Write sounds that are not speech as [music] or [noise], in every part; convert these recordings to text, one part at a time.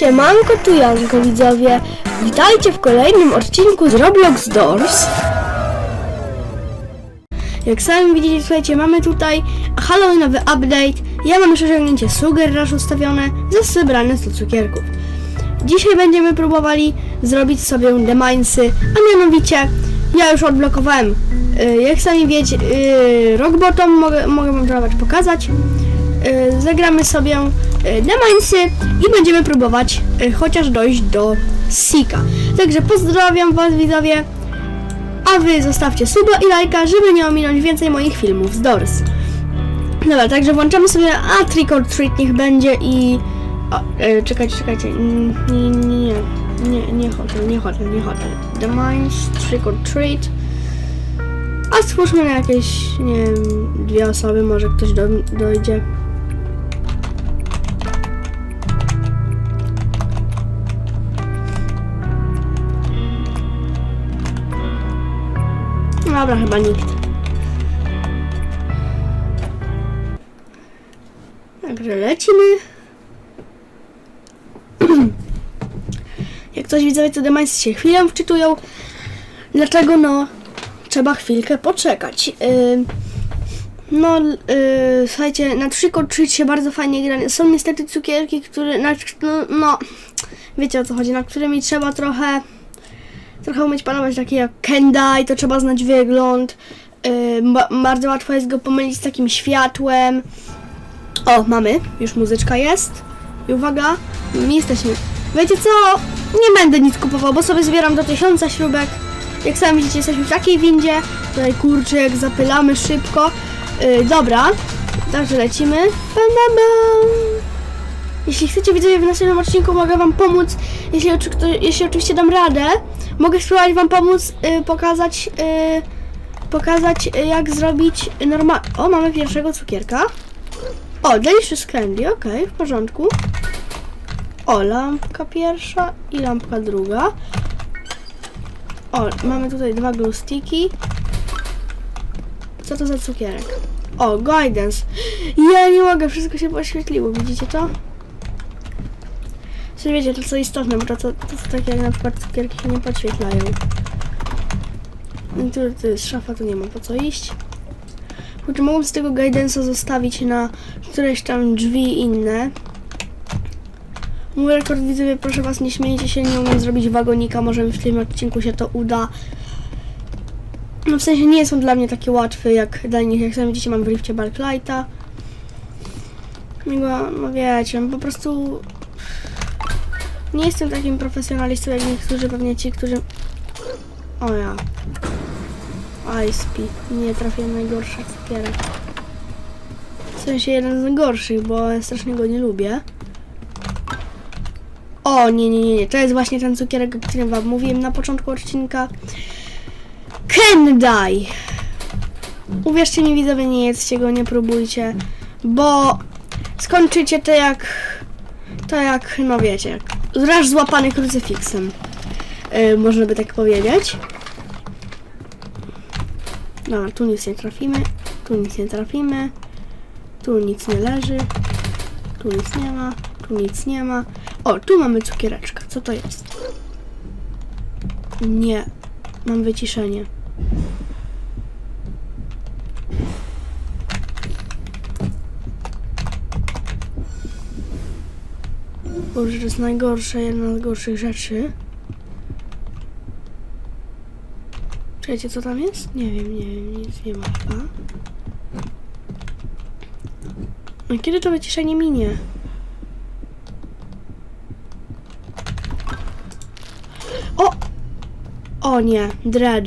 Siemanko, tu Janko widzowie. Witajcie w kolejnym odcinku z Roblox Doors. Jak sami widzicie, słuchajcie, mamy tutaj Halloweenowy update. Ja mam już osiągnięcie Sugar Rush ustawione, za zebrane 100 cukierków. Dzisiaj będziemy próbowali zrobić sobie Minesy, a mianowicie ja już odblokowałem, y, jak sami wiecie, y, Rock Bottom, mogę, mogę wam pokazać. Y, zagramy sobie y, The Minesy i będziemy próbować y, chociaż dojść do Sika. Także pozdrawiam was widzowie, a wy zostawcie suba i lajka, żeby nie ominąć więcej moich filmów z Doors. Dobra, także włączamy sobie, a Trick or Treat niech będzie i... O, e, czekajcie, czekajcie, nie, nie, nie, nie, hotel, nie hotel, nie hotel. The Mines, Trick or Treat. A stwórzmy na jakieś, nie wiem, dwie osoby, może ktoś do, dojdzie. Dobra, chyba nikt. Także lecimy. [clears throat] Jak ktoś widzowie, to Demańscy się chwilę wczytują. Dlaczego? No, trzeba chwilkę poczekać. Yy, no, yy, słuchajcie, na Treat się bardzo fajnie gra. Są niestety cukierki, które, na, no, no, wiecie o co chodzi, na którymi trzeba trochę trochę umieć panować, takie jak Kendai, to trzeba znać wygląd. Yy, ba- bardzo łatwo jest go pomylić z takim światłem. O, mamy, już muzyczka jest. I uwaga, my jesteśmy. Wiecie co? Nie będę nic kupował, bo sobie zbieram do tysiąca śrubek. Jak sami widzicie, jesteśmy w takiej windzie. Tutaj kurczę, jak zapylamy szybko. Yy, dobra, także lecimy. Bam, bam, bam. Jeśli chcecie widzowie w następnym odcinku mogę wam pomóc, jeśli, jeśli oczywiście dam radę, mogę spróbować wam pomóc y, pokazać y, pokazać y, jak zrobić normal. O, mamy pierwszego cukierka. O, delicious candy, okej, w porządku. O, lampka pierwsza i lampka druga. O, mamy tutaj dwa glue sticky. Co to za cukierek? O, guidance. [gasps] Ja nie mogę, wszystko się poświetliło, widzicie to? Czyli wiecie, to co istotne, bo to, to, to są takie jak na przykład cukierki się nie podświetlają. I tu, tu jest szafa, tu nie ma po co iść. Kurczę, mogłem z tego guidance'a zostawić na któreś tam drzwi inne. Mój rekord widzowie, proszę was, nie śmiejcie się, nie umiem zrobić wagonika, może w tym odcinku się to uda. No w sensie nie są dla mnie takie łatwe jak dla nich, jak sami widzicie mam w lifcie Barclighta. No, no wiecie, po prostu nie jestem takim profesjonalistą jak niektórzy, pewnie ci, którzy... O ja. Pea. Nie trafiłem najgorszy cukierek. W sensie jeden z najgorszych, bo strasznie go nie lubię. O, nie, nie, nie, nie. To jest właśnie ten cukierek, o którym wam mówiłem na początku odcinka. Kendai. Uwierzcie mi, widzowie, nie jedzcie go, nie próbujcie, bo skończycie to jak... To jak, no wiecie, Zraż złapany krucyfiksem. Yy, można by tak powiedzieć. Dobra, tu nic nie trafimy. Tu nic nie trafimy. Tu nic nie leży. Tu nic nie ma. Tu nic nie ma. O, tu mamy cukiereczka. Co to jest? Nie. Mam wyciszenie. Boże, to jest najgorsze, jedna z gorszych rzeczy. Czekajcie, co tam jest? Nie wiem, nie wiem, nic nie ma chyba. No kiedy to wyciszenie minie? O! O nie, dread.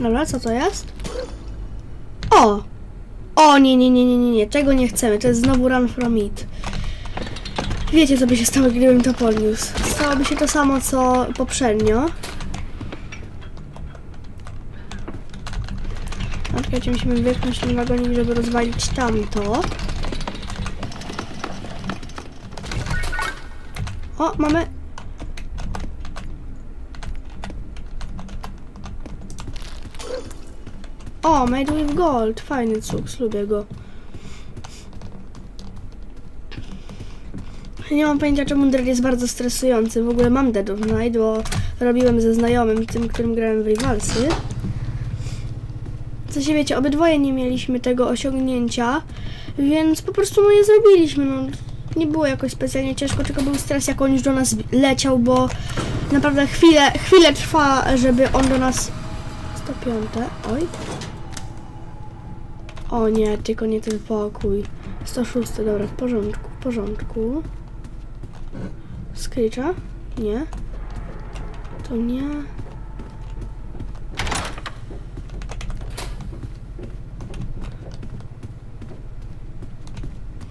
Dobra, co to jest? O! O, nie, nie, nie, nie, nie, nie, nie chcemy, to jest znowu run from it. Wiecie, co by się stało, gdybym to podniósł. Stałoby się to samo, co poprzednio. A czekajcie, musimy wypchnąć ten wagonik, żeby rozwalić tamto. O, mamy... Made with Gold. Fajny cuk, lubię go. Nie mam pojęcia, czemu Dread jest bardzo stresujący. W ogóle mam Dead of Night, bo robiłem ze znajomym, tym, którym grałem w Rivalsy. Co się wiecie, obydwoje nie mieliśmy tego osiągnięcia, więc po prostu no je zrobiliśmy. No, nie było jakoś specjalnie ciężko, tylko był stres, jak on już do nas leciał, bo naprawdę chwilę, chwilę trwa, żeby on do nas... 105, oj. O nie, tylko nie ten pokój. 106, dobra, w porządku, w porządku. Screecha? Nie. To nie.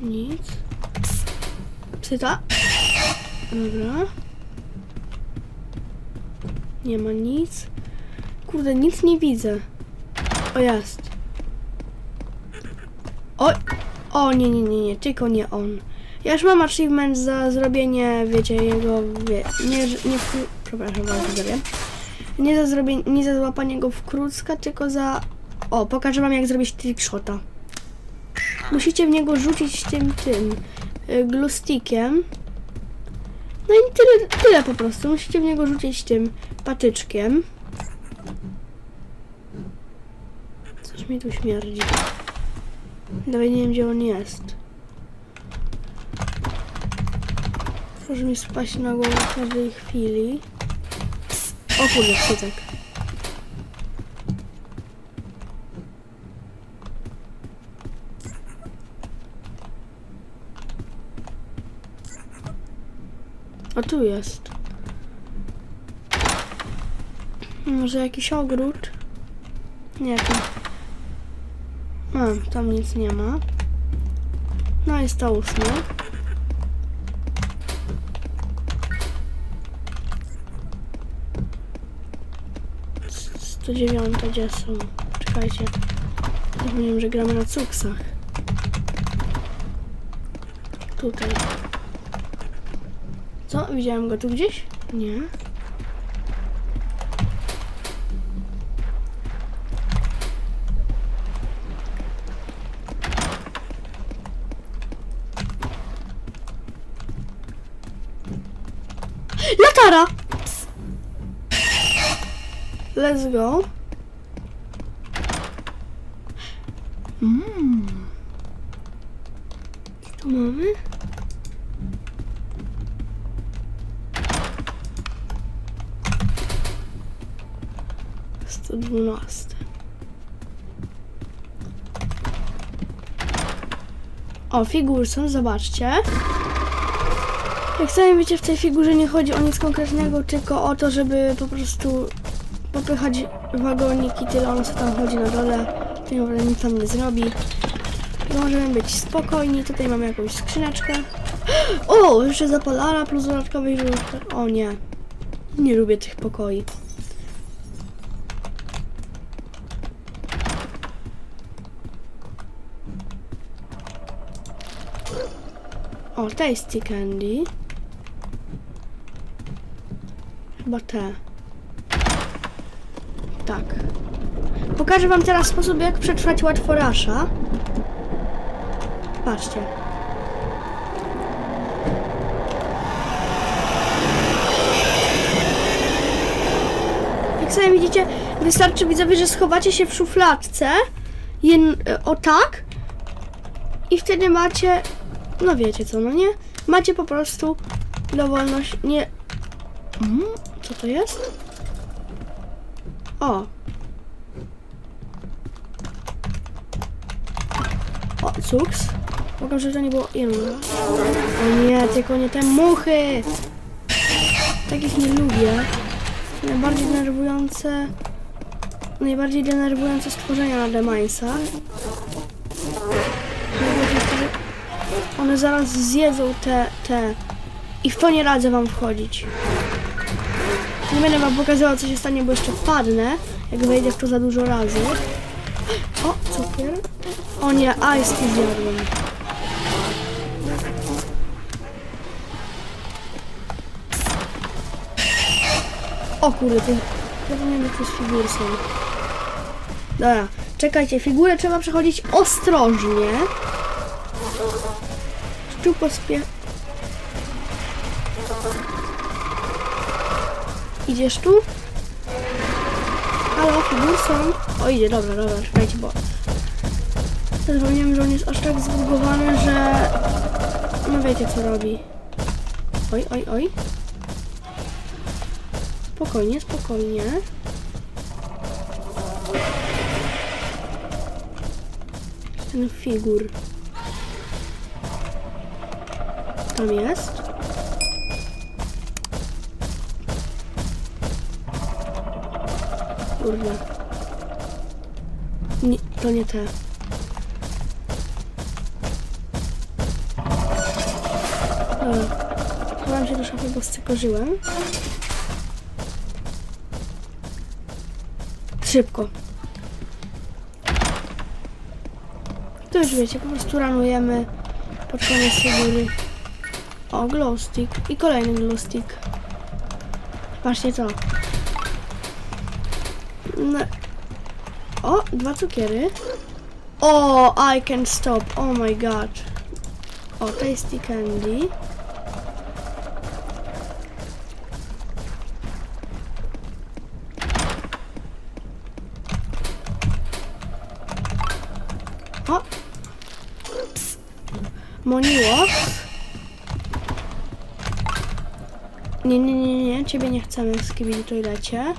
Nic. Psyta? Dobra. Nie ma nic. Kurde, nic nie widzę. O, jest. O, o nie, nie, nie, nie, tylko nie on. Ja już mam achievement za zrobienie, wiecie, jego, wie, nie, nie, przepraszam bardzo, widzowie. Nie za zrobienie, nie za złapanie go w krótka, tylko za, o, pokażę wam jak zrobić trickshota. Musicie w niego rzucić tym, tym, y, glustikiem. No i tyle, tyle po prostu. Musicie w niego rzucić tym patyczkiem. Coś mi tu śmierdzi. Nawet nie wiem, gdzie on jest. Może mi spaść na głowę w każdej chwili. O kurde, chwytek. A tu jest. Może jakiś ogród? Nie. A, tam nic nie ma. No jest to ósme. Sto dziewiąte, gdzie są? Czekajcie. Zapomniałem, że gramy na cuksach. Tutaj. Co? Widziałem go tu gdzieś? Nie. Latara! Let's go. Mmm. Co tu mamy? Sto dwunasty. O, figurson, zobaczcie. Jak sami wiecie, w tej figurze nie chodzi o nic konkretnego, tylko o to, żeby po prostu popychać wagonik i tyle. Ona sobie tam chodzi na dole, tak naprawdę nic tam nie zrobi. Możemy być spokojni. Tutaj mamy jakąś skrzyneczkę. [gasps] O, jeszcze zapalara plus dodatkowy źródło. O nie. Nie lubię tych pokoi. O, tasty candy. Chyba te. Tak. Pokażę wam teraz sposób, jak przetrwać łatworasza. Patrzcie. Jak sami widzicie, wystarczy widzowie, że schowacie się w szufladce. Jen, o tak. I wtedy macie no wiecie co, no nie? Macie po prostu dowolność, nie... Mm, co to jest? O! O, cuks. Mogę, że to nie było inne. O nie, tylko nie te muchy! Takich nie lubię. Najbardziej denerwujące... Najbardziej denerwujące stworzenia na Demańsach. One zaraz zjedzą te, te. I w to nie radzę wam wchodzić. Nie będę wam pokazała, co się stanie, bo jeszcze wpadnę, jak wejdę w to za dużo razy. O, cukier. O nie, ice zjadłem. O kurde, to... Zapomniałem, jak to jest figurson. Dobra, czekaj. czekajcie, figurę trzeba przechodzić ostrożnie. Tu pospie... Idziesz tu? Halo, figurson? O, idzie, dobra, dobra, czekajcie, bo... Zapomniałem, że on jest aż tak zbugowany, że... No wiecie, co robi. Oj, oj, oj. Spokojnie, spokojnie. Ten figur. Tam jest. Kurde. Nie, to nie te. Chowam się do szafy, bo scykorzyłem. Szybko. To już wiecie, po prostu ranujemy pod koniec figury. O, glow. I kolejny glow stick. To. O, dwa cukiery. O, I can stop. Oh my god. O, tasty candy. O! Ps. Moniło. Nie, nie, nie, nie, ciebie nie chcemy w skibidi toilecie.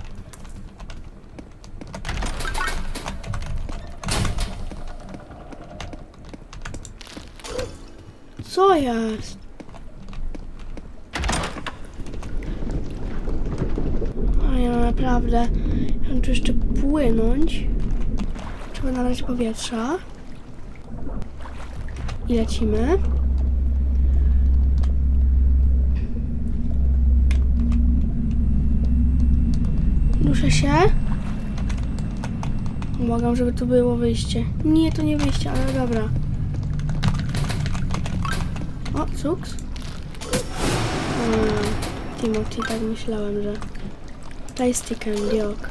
Co jest? Nie, no naprawdę. Ja mam tu jeszcze płynąć. Trzeba nabrać powietrza. I lecimy. Duszę się. Błagam, żeby tu było wyjście. Nie, to nie wyjście, ale dobra. O, cuks. Hmm, Timothy, tak myślałem, że... Tasty candy, ok.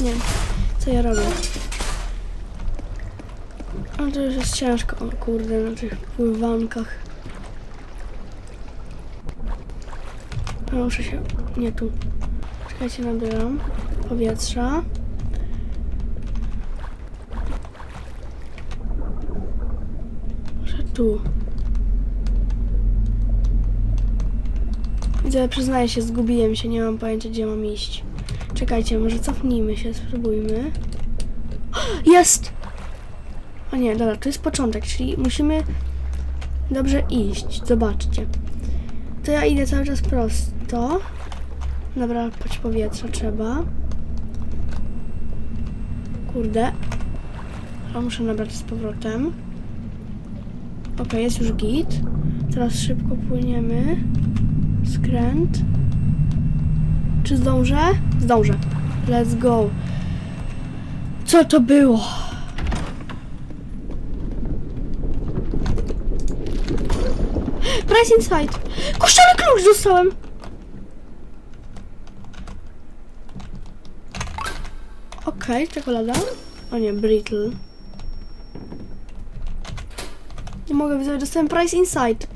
Nie, co ja robię? No to już jest ciężko, o kurde, na tych pływankach. No, muszę się... nie tu. Czekajcie, nabieram powietrza. Może tu. Widzę, przyznaję się, zgubiłem się, nie mam pojęcia, gdzie mam iść. Czekajcie, może cofnijmy się, spróbujmy. [gasps] Jest! O nie, dobra, to jest początek, czyli musimy dobrze iść. Zobaczcie. To ja idę cały czas prosto. Dobra, pać powietrza trzeba. Kurde. A muszę nabrać z powrotem. Ok, jest już git. Teraz szybko płyniemy. Skręt. Czy zdążę? Zdążę. Let's go. Co to było? Price Inside. Koszczony klucz dostałem. Okej, okay, czekolada. O nie, brittle. Nie mogę widzieć, dostałem Price Inside.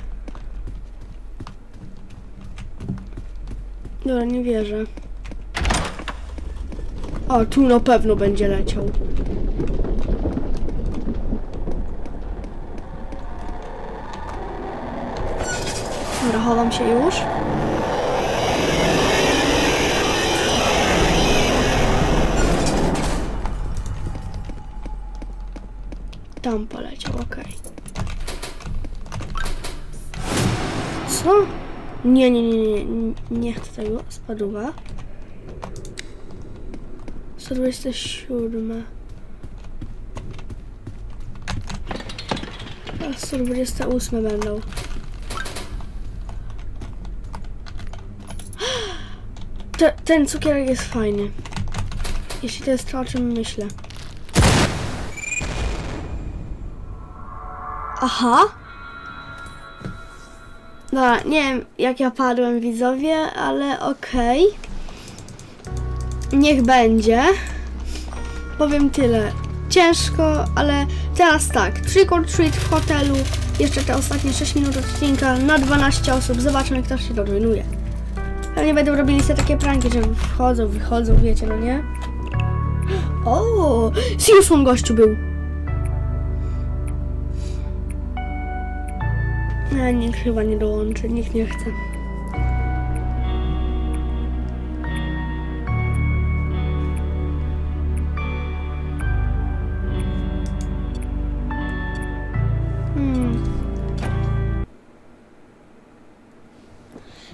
Dobra, nie wierzę. O, tu na pewno będzie leciał. Dobra, chowam się już. Tam poleciał, okej. Co? Nie, nie, nie, nie, nie, chcę tego. Spadła. 127. A 128 będą. [gasps] Te, ten cukierek jest fajny. Jeśli to jest to, o czym myślę. Aha. Dobra, nie wiem jak ja padłem widzowie, ale okej. niech będzie. Powiem tyle. Ciężko, ale teraz tak. Trick or treat w hotelu. Jeszcze te ostatnie 6 minut odcinka na 12 osób. Zobaczmy, kto się dożynuje. Pewnie będą robili sobie takie pranki, że wchodzą, wychodzą, wiecie, no nie? [gasps] O, Silson gościu był. A nikt chyba nie dołączy, nikt nie chce. Hmm.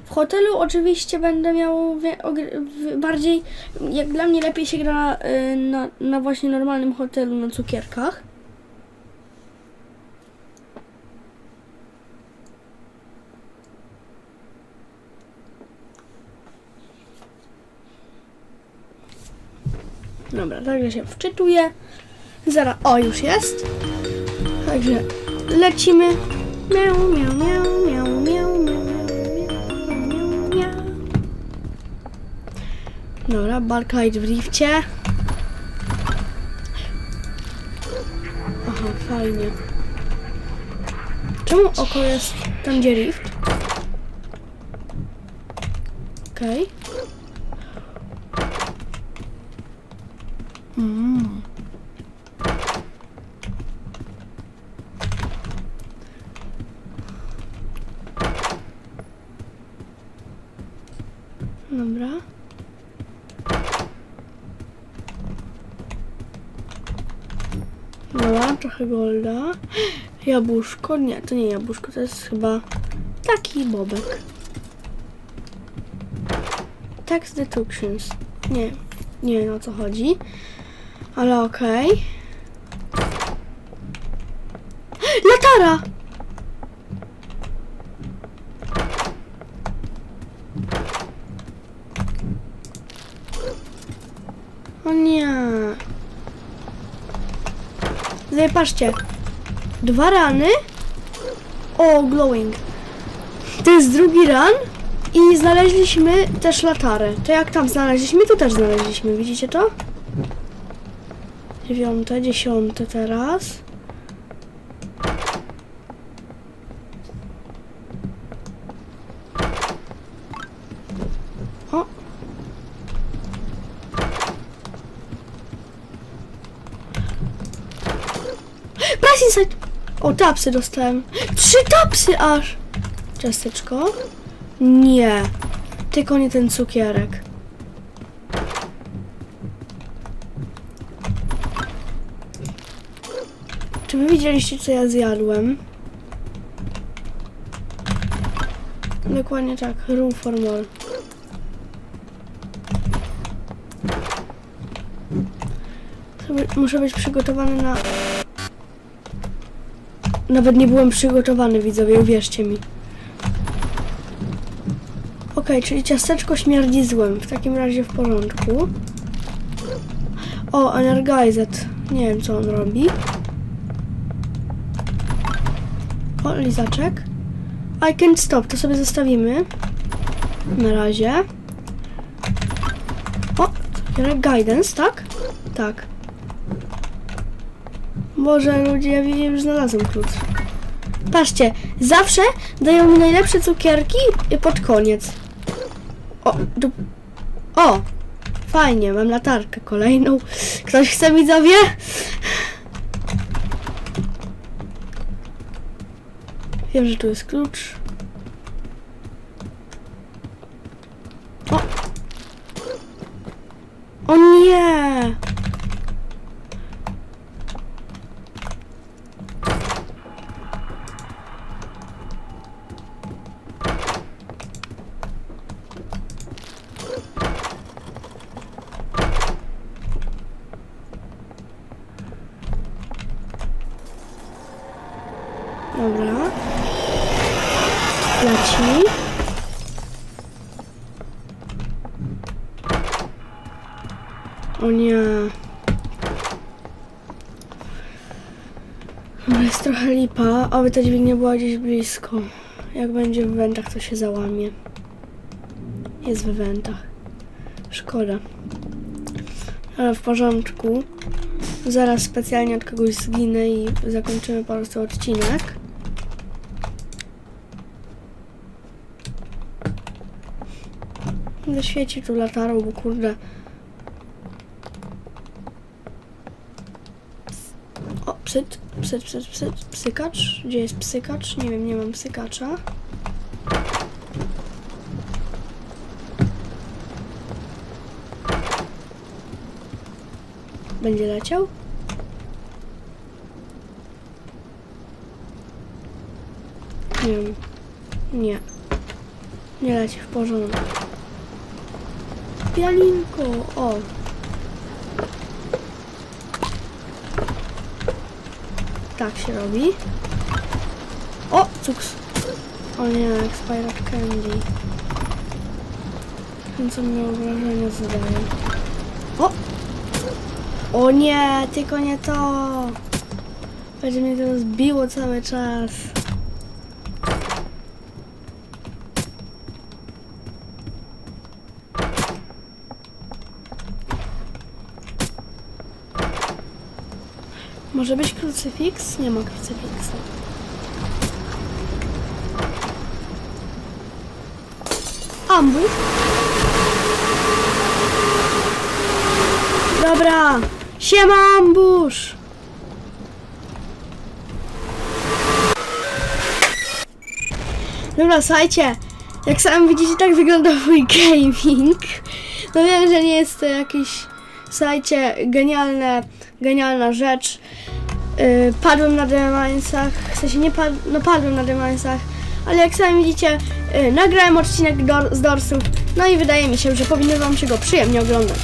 W hotelu oczywiście będę miał bardziej, jak dla mnie lepiej się gra y, na, na właśnie normalnym hotelu na cukierkach. Dobra, także się wczytuję. Zara, o już jest. Także lecimy. Miau, miau, miau, miau, miau, miau, miau, miau. Dobra, balka idź w drifcie. Aha, fajnie. Czemu oko jest tam, gdzie rift? Okej. Okay. Golda. Jabłuszko. Nie, to nie jabłuszko, to jest chyba taki bobek. Tax deductions. Nie, nie wiem o co chodzi. Ale okej. [gasps] Latara! O nie. Tutaj patrzcie. Dwa rany. O, glowing. To jest drugi ran. I znaleźliśmy też latarę. To jak tam znaleźliśmy, tu też znaleźliśmy. Widzicie to? Dziewiąte, dziesiąte teraz. O. Price Inside! O, tapsy dostałem. Trzy tapsy aż! Ciasteczko? Nie. Tylko nie ten cukierek. Czy wy widzieliście, co ja zjadłem? Dokładnie tak, room for more. Muszę być przygotowany na... Nawet nie byłem przygotowany, widzowie, uwierzcie mi. Okej, czyli ciasteczko śmierdzi złem. W takim razie w porządku. O, Energized. Nie wiem, co on robi. O, lizaczek. I can stop, to sobie zostawimy. Na razie. O, guidance, tak? Tak. Boże, ludzie, ja wiem, już znalazłem klucz. Patrzcie, zawsze dają mi najlepsze cukierki pod koniec. O, du... O! Fajnie, mam latarkę kolejną. Ktoś chce widzowie? Wiem, że tu jest klucz. O! O nie! Dobra. Leci. O nie. Dobra, jest trochę lipa, aby ta dźwignia była gdzieś blisko. Jak będzie w wentach, to się załamie. Jest w wentach. Szkoda. Ale w porządku. Zaraz specjalnie od kogoś zginę i zakończymy po prostu odcinek. Będę świecił tu latarą, bo kurde. O, psyt, psyt, psyt, psykacz? Gdzie jest psykacz? Nie wiem, nie mam psykacza. Będzie leciał? Nie wiem. Nie. Nie leci w porządku. Pianinko, o. Tak się robi. O, cuks. O nie, expired candy. Ten co mi obrażenia zadaje. O! O nie, tylko nie to. Będzie mnie to zbiło cały czas. Może być krucyfiks? Nie ma krucyfiksa. Ambush? Dobra! Siema ambush! Dobra, słuchajcie, jak sami widzicie, tak wygląda mój gaming. No wiem, że nie jest to jakiś, słuchajcie, genialne, genialna rzecz. Yy, padłem na Demańsach, w sensie nie pad, no padłem na Demańsach, ale jak sami widzicie, yy, nagrałem odcinek z Dorsów, no i wydaje mi się, że powinno Wam się go przyjemnie oglądać.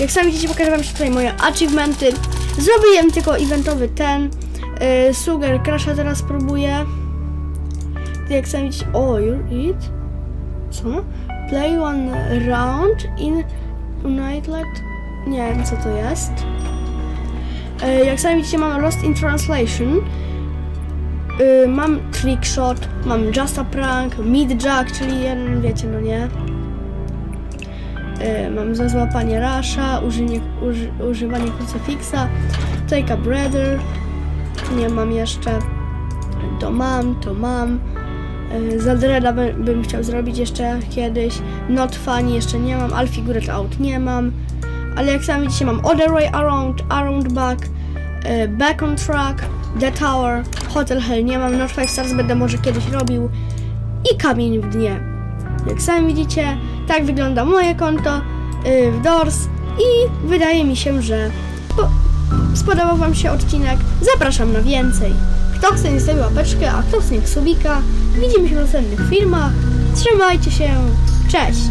Jak sami widzicie, pokażę Wam tutaj moje achievementy. Zrobiłem tylko eventowy ten, yy, Sugar Crasha teraz próbuję. Jak sami widzicie, o, you eat? Co? Play one round in United? Nie wiem co to jest. E, Jak sami widzicie, mam Lost in Translation. E, Mam Trickshot, mam Just a Prank, Mid Jack, czyli jeden, wiecie, no nie. E, Mam za złapanie Rasha, użynie, uży, używanie krucyfiksa, Take a Brother. Nie mam jeszcze. To mam, to mam. Za Dreada by, bym chciał zrobić jeszcze kiedyś. Not Funny jeszcze nie mam. All Figured Out nie mam. Ale jak sami widzicie mam Other Way Around, Around Back, e, Back on Track, The Tower, Hotel Hell nie mam. Not 5 Stars będę może kiedyś robił. I Kamień w dnie. Jak sami widzicie, tak wygląda moje konto y, w Doors i wydaje mi się, że po, spodobał Wam się odcinek. Zapraszam na więcej. Kto chce, niech sobie łapeczkę, a kto chce, niech subika. Widzimy się w następnych filmach. Trzymajcie się. Cześć!